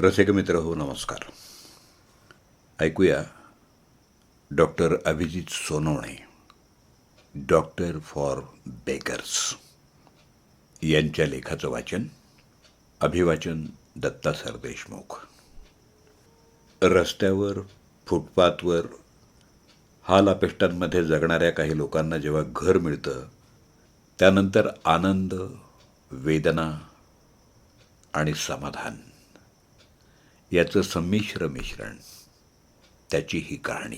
रसिक मित्र हो नमस्कार. ऐकूया doctor Abhijit Sonawane doctor for bakers यांच्या लेखाचं वाचन अभिवाचन दत्ता सरदेशमुख रस्त्यावर फुटपाथवर हाल अपेष्टांमध्ये जगणाऱ्या काही लोकांना जेव्हा घर मिळतं त्यानंतर आनंद वेदना आणि समाधान. याचं संमिश्र मिश्रण त्याची ही कहाणी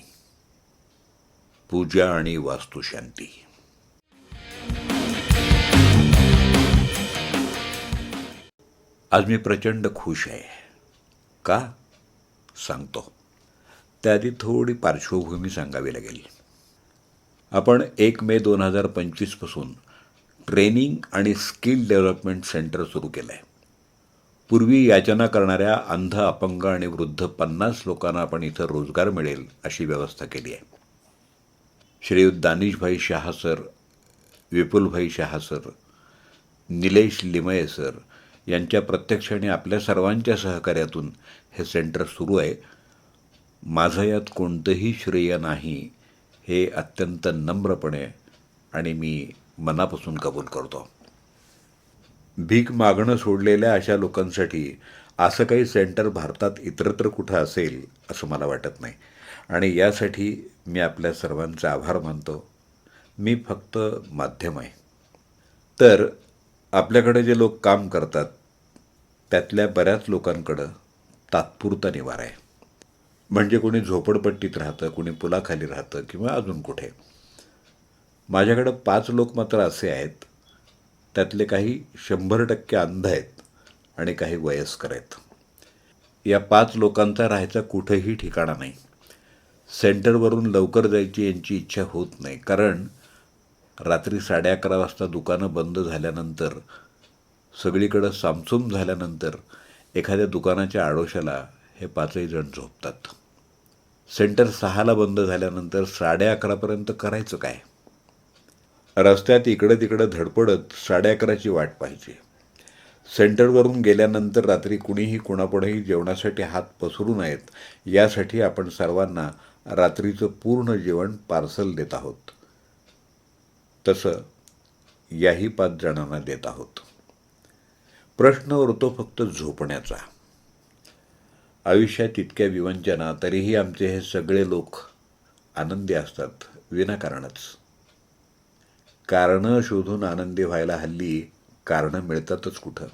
पूजा आणि वास्तुशांती. आज मी प्रचंड खुश आहे. का? सांगतो. त्याआधी थोडी पार्श्वभूमी सांगावी लागेल. आपण एक मे दोन हजार पंचवीसपासून ट्रेनिंग आणि स्किल डेव्हलपमेंट सेंटर सुरू केलं आहे पूर्वी याचना करणाऱ्या अंध अपंग आणि वृद्ध पन्नास लोकांना आपण इथं रोजगार मिळेल अशी व्यवस्था केली आहे. श्रीयुत Danishbhai Shah sir Vipulbhai Shah sir Nilesh Limaye sir यांच्या प्रत्यक्ष आणि आपल्या सर्वांच्या सहकार्यातून हे सेंटर सुरू आहे. माझं यात कोणतंही श्रेय नाही हे अत्यंत नम्रपणे आणि मी मनापासून कबूल करतो. भीक मागणं सोडलेल्या अशा लोकांसाठी असं काही सेंटर भारतात इतरत्र कुठं असेल असं मला वाटत नाही. आणि यासाठी मी आपल्या सर्वांचे आभार मानतो. मी फक्त माध्यम आहे. तर आपल्याकडे जे लोक काम करतात त्यातल्या बऱ्याच लोकांकडं तात्पुरता निवारा आहे. म्हणजे कोणी झोपडपट्टीत राहतं कोणी पुलाखाली राहतं किंवा अजून कुठे. माझ्याकडं पाच लोक मात्र असे आहेत त्यातले काही शंभर टक्के अंध आहेत आणि काही वयस्कर आहेत. या पाच लोकांचा राहायचा कुठेही ठिकाणा नाही. सेंटरवरून लवकर जायची यांची इच्छा होत नाही. कारण रात्री साडे अकरा वाजता दुकानं बंद झाल्यानंतर सगळीकडं सामसूम झाल्यानंतर एखाद्या दुकानाच्या आडोशाला हे पाचही जण झोपतात. सेंटर सहाला बंद झाल्यानंतर साडे अकरापर्यंत करायचं काय? रस्त्यात इकडं तिकडं धडपडत साडे अकराची वाट पाहिजे सेंटरवरून गेल्यानंतर रात्री कुणीही कुणापुढेही जेवणासाठी हात पसरू नयेत यासाठी आपण सर्वांना रात्रीचं पूर्ण जेवण पार्सल देत आहोत. तसं याही पाच जणांना देत आहोत. प्रश्न उरतो फक्त झोपण्याचा. आयुष्यात इतक्या विवंचना तरीही आमचे हे सगळे लोक आनंदी असतात विनाकारणच. कारणं शोधून आनंदी व्हायला हल्ली कारणं मिळतातच कुठं.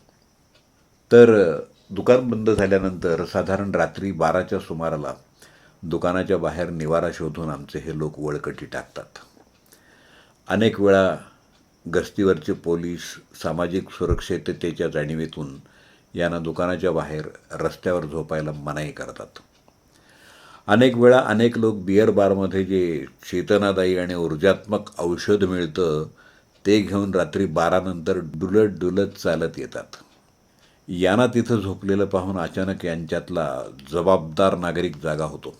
तर दुकान बंद झाल्यानंतर साधारण रात्री बाराच्या सुमाराला दुकानाच्या बाहेर निवारा शोधून आमचे हे लोक वळकटी टाकतात. अनेक वेळा गस्तीवरचे पोलीस सामाजिक सुरक्षिततेच्या जाणीवेतून यांना दुकानाच्या बाहेर रस्त्यावर झोपायला मनाई करतात. अनेक वेळा अनेक लोक बिअर बारमध्ये जे चेतनादायी आणि ऊर्जात्मक औषध मिळतं ते घेऊन रात्री बारानंतर डुलत डुलत चालत येतात. यांना तिथं झोपलेलं पाहून अचानक यांच्यातला जबाबदार नागरिक जागा होतो.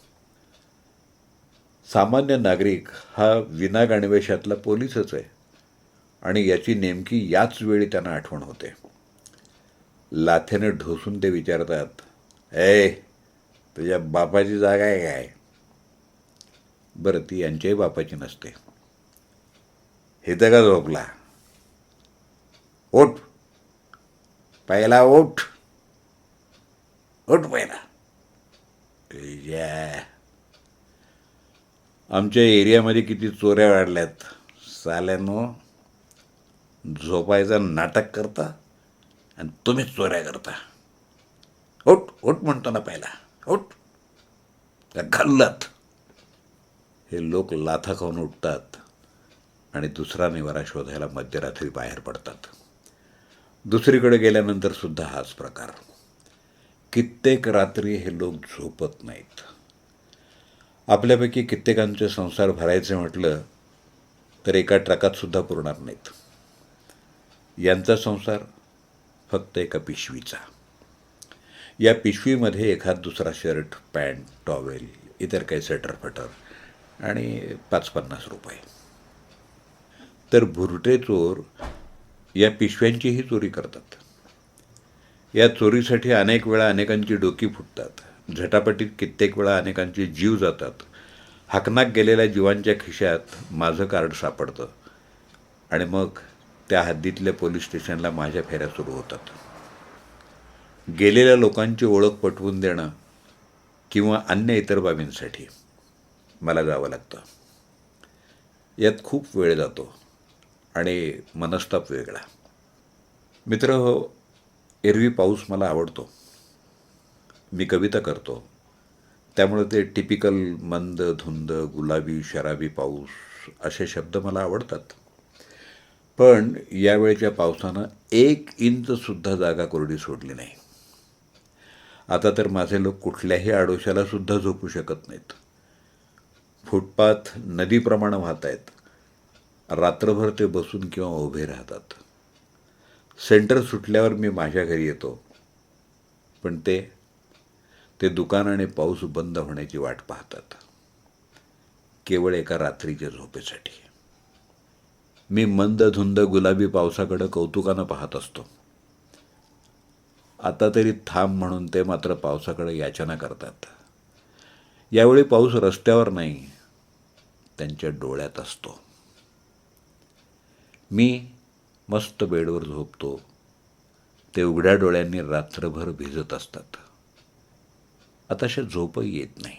सामान्य नागरिक हा विना गणवेशातला पोलीसच आहे आणि याची नेमकी याच वेळी त्यांना आठवण होते. लाथेने ढोसून ते विचारतात ए तुझ्या बापाची जागा आहे काय? बरं ती यांच्याही बापाची नसते. हिथं का झोपला? ओठ पहिला ओठ ओठ पहिला. आमच्या एरियामध्ये किती चोऱ्या वाढल्यात. साल्यानो झोपायचं नाटक करता आणि तुम्हीच चोऱ्या करता. ओट ओट म्हणतो ना पहिला. ओट घालत हे लोक लाथा खाऊन उठतात आणि दुसरा निवारा शोधायला मध्यरात्री बाहेर पडतात. दुसरीकडे गेल्यानंतर सुद्धा हाच प्रकार. कित्येक रात्री हे लोक झोपत नाहीत. आपल्यापैकी कित्येकांचे संसार भरायचे म्हटलं तर एका ट्रकात सुद्धा पुरणार नाहीत. यांचा संसार फक्त एका पिशवीचा. या पिशवीमध्ये एखाद दुसरा शर्ट पॅन्ट टॉवेल इतर काही स्वेटर फटर आणि पाच पन्नास रुपये. तर भुरटे चोर या पिशव्यांचीही चोरी करतात. या चोरीसाठी अनेक वेळा अनेकांची डोकी फुटतात. झटापटीत कित्येक वेळा अनेकांचे जीव जातात. हाकनाक गेलेल्या जीवांच्या खिशात माझं कार्ड सापडतं आणि मग त्या हद्दीतल्या पोलीस स्टेशनला माझ्या फेऱ्या सुरू होतात. गेलेल्या लोकांची ओळख पटवून देणं किंवा अन्य इतर बाबींसाठी मला जावं लागतं. यात खूप वेळ जातो आणि मनस्ताप वेगळा. मित्र हो एरवी पाऊस मला आवडतो. मी कविता करतो. त्यामुळे ते टिपिकल मंद धुंद गुलाबी शराबी पाऊस असे शब्द मला आवडतात. पण यावेळच्या पावसानं एक इंचसुद्धा जागा कोरडी सोडली नाही. आता तर माझे लोक कुठल्याही आडोशाला सुद्धा झोपू शकत नाहीत. फुटपाथ नदीप्रमाणे वाहत आहेत रात्रभर ते बसून किंवा उभे राहतात. सेंटर सुटल्यावर मी माझ्या घरी येतो. पण ते ते दुकान आणि पाऊस बंद होण्याची वाट पाहतात. केवळ एका रात्रीच्या झोपेसाठी. मी मंद धुंद गुलाबी पावसाकडं कौतुकानं पाहत असतो. आता तरी थांब म्हणून ते मात्र पावसाकडे याचना करतात. यावेळी पाऊस रस्त्यावर नाही त्यांच्या डोळ्यात असतो. मी मस्त बेडवर झोपतो ते उघड्या डोळ्यांनी रात्रभर भिजत असतात. आताशा झोपही येत नाही.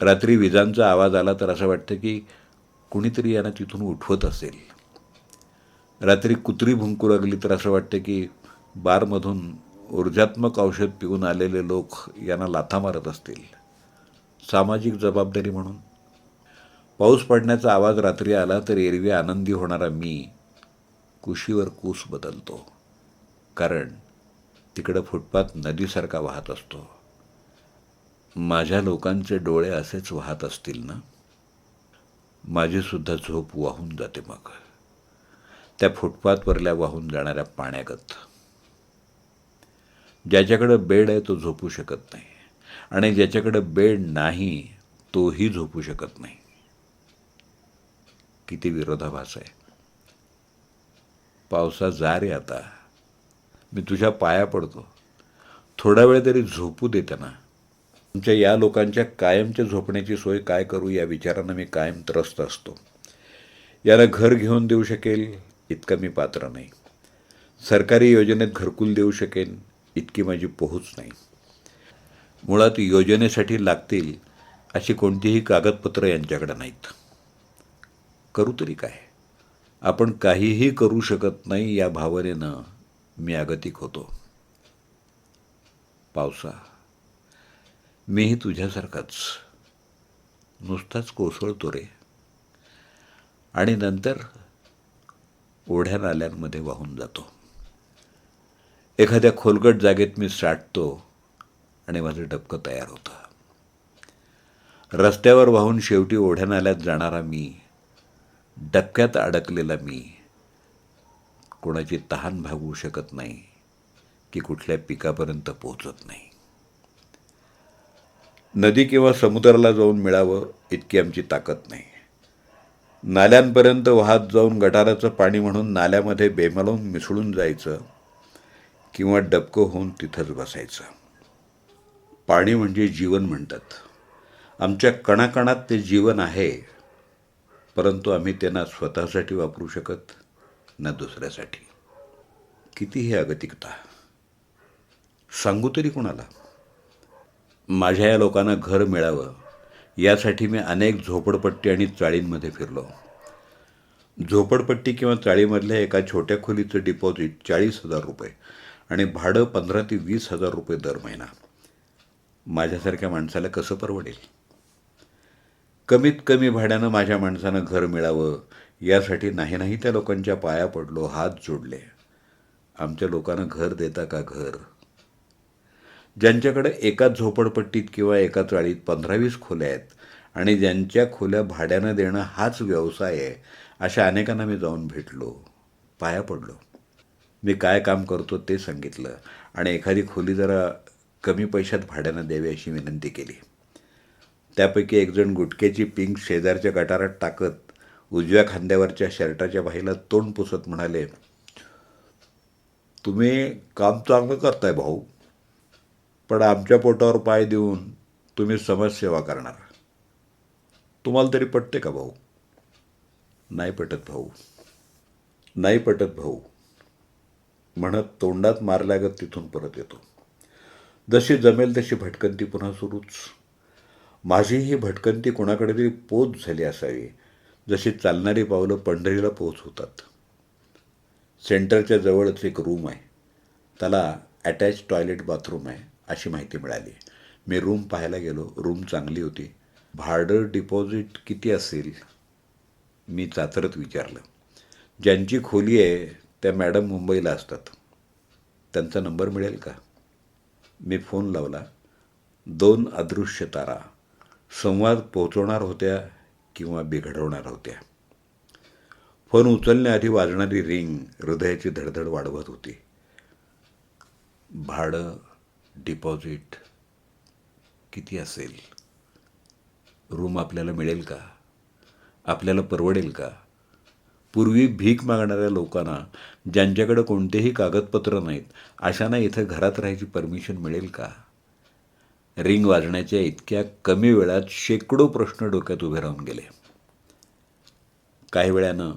रात्री विजांचा आवाज आला तर असं वाटतं की कुणीतरी यांना तिथून उठवत असेल. रात्री कुत्री भुंकू लागली तर असं वाटतं की बारमधून ऊर्जात्मक औषध पिऊन आलेले लोक यांना लाथा मारत असतील. सामाजिक जबाबदारी म्हणून. पाऊस पडण्याचा आवाज रात्री आला तर एरवी आनंदी होणारा मी कुशीवर कूस बदलतो. कारण तिकडं फुटपाथ नदीसारखा वाहत असतो. माझ्या लोकांचे डोळे असेच वाहत असतील ना? माझीसुद्धा झोप वाहून जाते मग. त्या फुटपाथवरल्या वाहून जाणाऱ्या पाण्यागत ज्याच्याकडं बेड आहे तो झोपू शकत नाही. आणि ज्याच्याकडं बेड नाही तोही झोपू शकत नाही. किती विरोधाभास आहे. पावसा जा रे आता. मी तुझ्या पाया पडतो. थोडा वेळ तरी झोपू दे त्यांना. तुमच्या या लोकांच्या कायमच्या झोपण्याची सोय काय करू या विचारानं मी कायम त्रस्त असतो. याला घर घेऊन देऊ शकेल इतकं मी पात्र नाही. सरकारी योजनेत घरकुल देऊ शकेन इतकी माझी पोहोच नाही. मुळात योजनेसाठी लागतील अशी कोणतीही कागदपत्रं यांच्याकडे नाहीत. करू तरी काय? आपण काहीही करू शकत नाही या भावनेनं मी आगतिक होतो. पावसा मीही तुझ्यासारखाच. नुसताच कोसळतो रे. आणि नंतर ओढ्या नाल्यांमध्ये वाहून जातो. एखाद्या खोलगट जागेत मी साठतो आणि माझं डबकं तयार होतं. रस्त्यावर वाहून शेवटी ओढ्या नाल्यात जाणारा मी डबक्यात अडकलेला मी कोणाची तहान भागवू शकत नाही की कुठल्या पिकापर्यंत पोहोचत नाही. नदी किंवा समुद्राला जाऊन मिळावं इतकी आमची ताकद नाही. नाल्यांपर्यंत वाहत जाऊन गटाराचं पाणी म्हणून नाल्यामध्ये बेमलवून मिसळून जायचं किंवा डबकं होऊन तिथंच बसायचं. पाणी म्हणजे जीवन म्हणतात. आमच्या कणाकणात ते जीवन आहे परंतु आम्ही त्यांना स्वतःसाठी वापरू शकत ना दुसऱ्यासाठी. किती ही अगतिकता. सांगू तरी कोणाला? माझ्या या लोकांना घर मिळावं यासाठी मी अनेक झोपडपट्टी आणि चाळींमध्ये फिरलो. झोपडपट्टी किंवा चाळीमधल्या एका छोट्या खोलीचं डिपॉझिट चाळीस हजार रुपये. आणि भाडं पंधरा ते वीस हजार रुपये दर महिना. माझ्यासारख्या माणसाला कसं परवडेल? कमीत कमी भाड्यानं माझ्या माणसानं घर मिळावं यासाठी नाही नाही त्या लोकांच्या पाया पडलो हात जोडले. आमच्या लोकांना घर देता का घर? ज्यांच्याकडे एका झोपडपट्टीत किंवा एका चाळीत पंधरावीस खोल्या आहेत आणि ज्यांच्या खोल्या भाड्यानं देणं हाच व्यवसाय आहे अशा अनेकांना मी जाऊन भेटलो पाया पडलो. मी काय काम करतो ते सांगितलं. आणि एखादी खोली जरा कमी पैशात भाड्यानं द्यावी अशी विनंती केली. त्यापैकी एकजण गुटक्याची पिंक शेजारच्या गटारात टाकत उजव्या खांद्यावरच्या शर्टाच्या बाईला तोंड पुसत म्हणाले तुम्ही काम चांगलं करताय भाऊ पण आमच्या पोटावर पाय देऊन तुम्ही समाजसेवा करणार. तुम्हाला तरी पटते का भाऊ? नाही पटत भाऊ. नाही पटत भाऊ. म्हणत तोंडात मारल्यागत तिथून परत येतो. जशी जमेल तशी भटकंती पुन्हा सुरूच. माझी ही भटकंती कोणाकडे तरी पोच झाली असावी जशी चालणारी पावलं पंढरीला पोच होतात. सेंटरच्या जवळच एक रूम आहे. त्याला अटॅच टॉयलेट बाथरूम आहे अशी माहिती मिळाली. मी रूम पाहायला गेलो. रूम चांगली होती. भाडं डिपॉझिट किती असेल? मी चाचरत विचारलं. ज्यांची खोली आहे त्या मॅडम मुंबईला असतात. त्यांचा नंबर मिळेल का? मी फोन लावला. दोन अदृश्य तारा. संवाद पोहोचवणार होत्या किंवा बिघडवणार होत्या. फोन उचलण्याआधी वाजणारी रिंग हृदयाची धडधड वाढवत होती. भाडं डिपॉझिट किती असेल? रूम आपल्याला मिळेल का? आपल्याला परवडेल का? पूर्वी भीक मागणाऱ्या लोकांना ज्यांच्याकडे कोणतेही कागदपत्र नाहीत अशांना इथं घरात राहायची परमिशन मिळेल का? रिंग वाजण्याच्या इतक्या कमी वेळात शेकडो प्रश्न डोक्यात उभे राहून गेले. काही वेळानं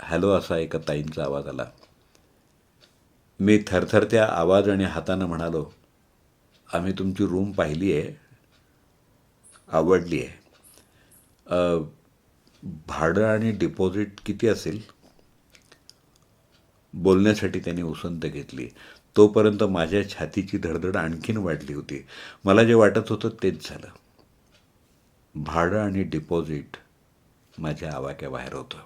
हॅलो असा एका ताईंचा आवाज आला. मी थरथरत्या आवाज आणि हातानं म्हणालो आम्ही तुमची रूम पाहिली आहे आवडली आहे भाडं आणि डिपॉझिट किती असेल? बोलण्यासाठी त्यांनी उसंत घेतली. तोपर्यंत माझ्या छातीची धडधड आणखीन वाढली होती. मला जे वाटत होतं तेच झालं. भाडं आणि डिपॉझिट माझ्या आवाक्याबाहेर होतं.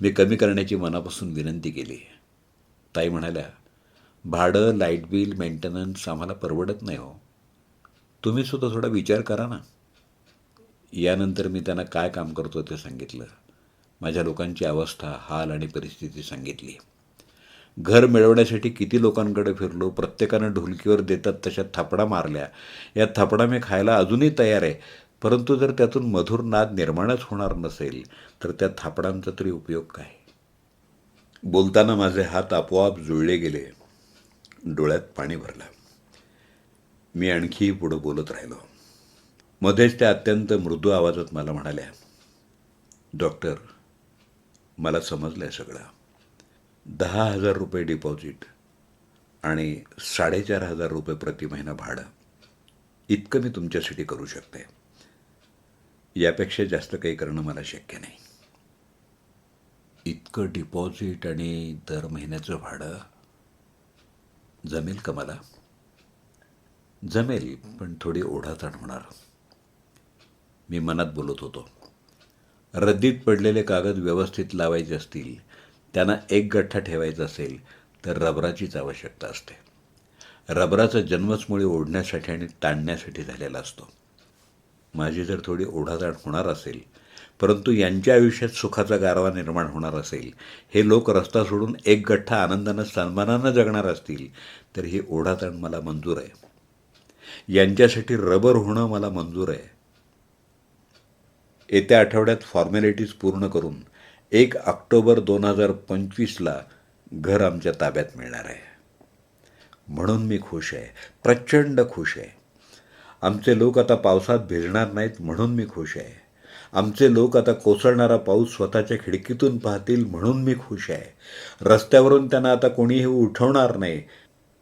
मी कमी करण्याची मनापासून विनंती केली. ताई म्हणाल्या भाडं लाइट बिल मेंटेनन्स आम्हाला परवडत नाही हो. तुम्हीसुद्धा थोडा विचार करा ना. यानंतर मी त्यांना काय काम करतो ते सांगितलं. माझ्या लोकांची अवस्था हाल आणि परिस्थिती सांगितली. घर मिळवण्यासाठी किती लोकांकडे फिरलो प्रत्येकानं ढोलकीवर देतात तशा थापडा मारल्या. या थापडा मी खायला अजूनही तयार आहे. परंतु जर त्यातून मधुर नाद निर्माणच होणार नसेल तर त्या थापडांचा तरी उपयोग काय? बोलताना माझे हात आपोआप जुळले गेले. डोळ्यात पाणी भरलं. मी आणखी पुढं बोलत राहिलो. मध्येच त्या अत्यंत मृदू आवाजात मला म्हणाल्या डॉक्टर मला समजलं आहे सगळं. दहा हजार रुपये डिपॉझिट आणि साडेचार हजार रुपये प्रति महिना भाडं. इतकं मी तुमच्यासाठी करू शकते. यापेक्षा जास्त काही करणं मला शक्य नाही. इतकं डिपॉझिट आणि दर महिन्याचं भाडं? जमेल का मला? जमेल पण थोडी ओढाताण होणार. मी मनात बोलत होतो. रद्दीत पडलेले कागद व्यवस्थित लावायचे असतील त्यांना एक गठ्ठा ठेवायचा असेल तर रबराचीच आवश्यकता असते. रबराचा जन्मच मुळे ओढण्यासाठी आणि ताणण्यासाठी झालेला असतो. माझी जर थोडी ओढाताण होणार असेल परंतु यांच्या आयुष्यात सुखाचा गारवा निर्माण होणार असेल हे लोक रस्ता सोडून एक गठ्ठा आनंदानं सन्मानानं जगणार असतील तर ही ओढाताण मला मंजूर आहे. यांच्यासाठी रबर होणं मला मंजूर आहे. येत्या आठवड्यात फॉर्मॅलिटीज पूर्ण करून एक ऑक्टोबर दोन हजार पंचवीसला घर आमच्या ताब्यात मिळणार आहे. म्हणून मी खुश आहे. प्रचंड खुश आहे. आमचे लोक आता पावसात भिजणार नाहीत म्हणून मी खुश आहे. आमचे लोक आता कोसळणारा पाऊस स्वतःच्या खिडकीतून पाहतील म्हणून मी खुश आहे. रस्त्यावरून त्यांना आता कोणीही उठवणार नाही.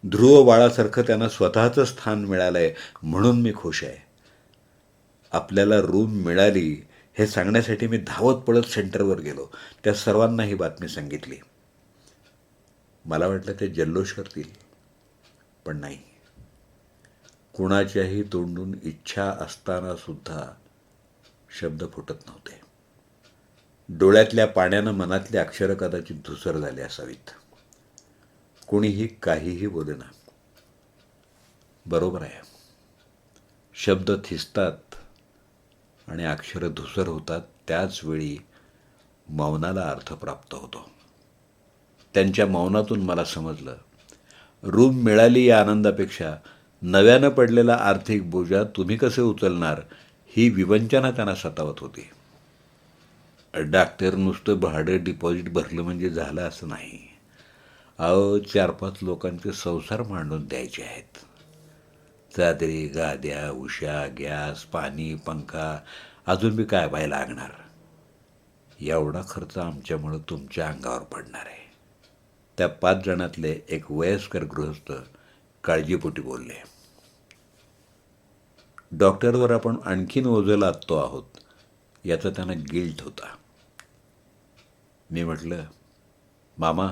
ध्रुव बाळासारखं त्यांना स्वतःचं स्थान मिळालं आहे म्हणून मी खुश आहे. आपल्याला रूम मिळाली हे सांगण्यासाठी मी धावत पळत सेंटरवर गेलो. त्या सर्वांना ही बातमी सांगितली. मला वाटलं ते जल्लोष करतील पण नाही. कुणाच्याही तोंडून इच्छा असताना सुद्धा शब्द फुटत नव्हते. डोळ्यातल्या पाण्यानं मनातले अक्षरं कदाचित धुसर झाले असावीत. कोणीही काहीही बोले ना बरोबर आहे. शब्द थिसतात आणि अक्षरं धुसर होतात त्याच वेळी मौनाला अर्थ प्राप्त होतो. त्यांच्या मौनातून मला समजलं रूम मिळाली या आनंदापेक्षा नव्यानं पडलेला आर्थिक बोजा तुम्ही कसे उचलणार ही विवंचना त्यांना सतावत होती. डॉक्टर नुसतं भाडं डिपॉझिट भरलं म्हणजे झालं असं नाही. अहो चार पाच लोकांचे संसार मांडून द्यायचे आहेत. चादरी गाद्या उशा गॅस पाणी पंखा अजून बी काय बाय लागणार? एवढा खर्च आमच्यामुळं तुमच्या अंगावर पडणार आहे. त्या पाच जणातले एक वयस्कर गृहस्थ काळजीपोटी बोलले डॉक्टरवर आपण आणखीन ओझं लादतो आहोत याचा त्यांना गिल्ट होता. मी म्हटलं मामा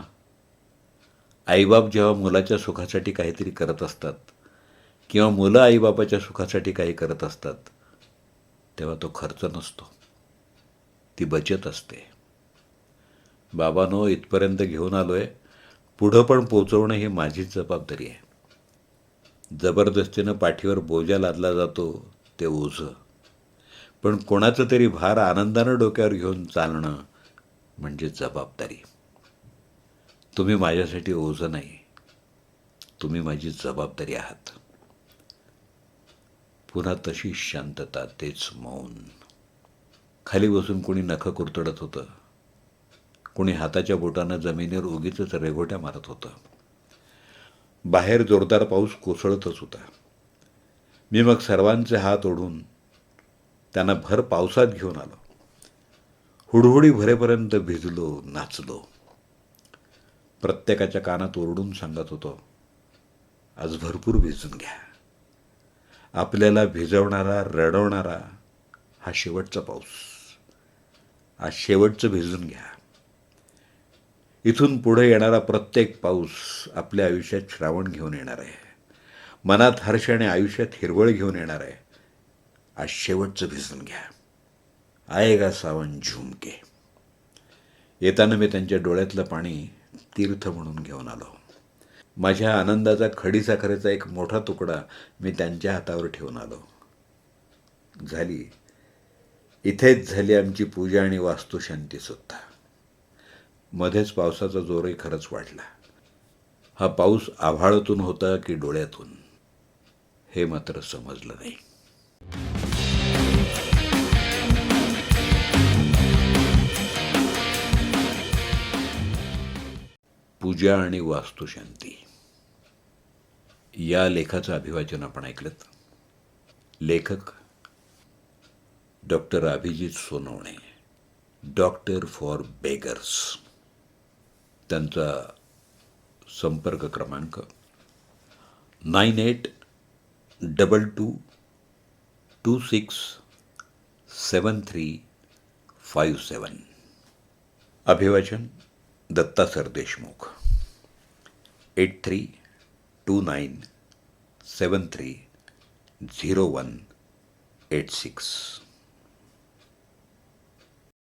आईबाप जेव्हा मुलाच्या सुखासाठी काहीतरी करत असतात किंवा मुलं आईबापाच्या सुखासाठी काही करत असतात तेव्हा तो खर्च नसतो. ती बचत असते. बाबानो इथपर्यंत घेऊन आलोय. पुढं पण पोचवणं ही माझीच जबाबदारी आहे. जबरदस्तीनं पाठीवर बोजा लादला जातो ते ओझं. पण कोणाचं तरी भार आनंदानं डोक्यावर घेऊन चालणं म्हणजे जबाबदारी. तुम्ही माझ्यासाठी ओझं नाही. तुम्ही माझी जबाबदारी आहात. पुन्हा तशी शांतता तेच मौन. खाली बसून कोणी नखं कुरतडत होतं. कोणी हाताच्या बोटानं जमिनीवर उगीच रेघोट्या मारत होतं. बाहेर जोरदार पाऊस कोसळतच होता. मी मग सर्वांचे हात ओढून त्यांना भर पावसात घेऊन आलो. हुडहुडी भरेपर्यंत भिजलो नाचलो. प्रत्येकाच्या कानात ओरडून सांगत होतो आज भरपूर भिजून घ्या. आपल्याला भिजवणारा रडवणारा हा शेवटचा पाऊस. आज शेवटचं भिजून घ्या. इथून पुढे येणारा प्रत्येक पाऊस आपल्या आयुष्यात श्रावण घेऊन येणार आहे. मनात हर्ष आणि आयुष्यात हिरवळ घेऊन येणार आहे. आज शेवटचं भिजून घ्या. आएगा सावन झुमके. येताना मी त्यांच्या डोळ्यातलं पाणी तीर्थ म्हणून घेऊन आलो. माझ्या आनंदाचा खडीसाखरेचा एक मोठा तुकडा मी त्यांच्या हातावर ठेवून आलो. झाली. इथेच झाली आमची पूजा आणि वास्तुशांतीसुद्धा मध्येच पावसाचा जोरही खरंच वाढला. हा पाऊस आभाळातून होता की डोळ्यातून? हे मात्र समजलं नाही. पूजा आणि वास्तुशांती. या लेखाचं अभिवाचन आपण ऐकलं लेखक doctor Abhijit Sonawane doctor for beggars. त्यांचा संपर्क क्रमांक nine eight double two two six seven three five seven. अभिवाचन Datta sir Deshmukh eight three two nine seven three zero one eight six.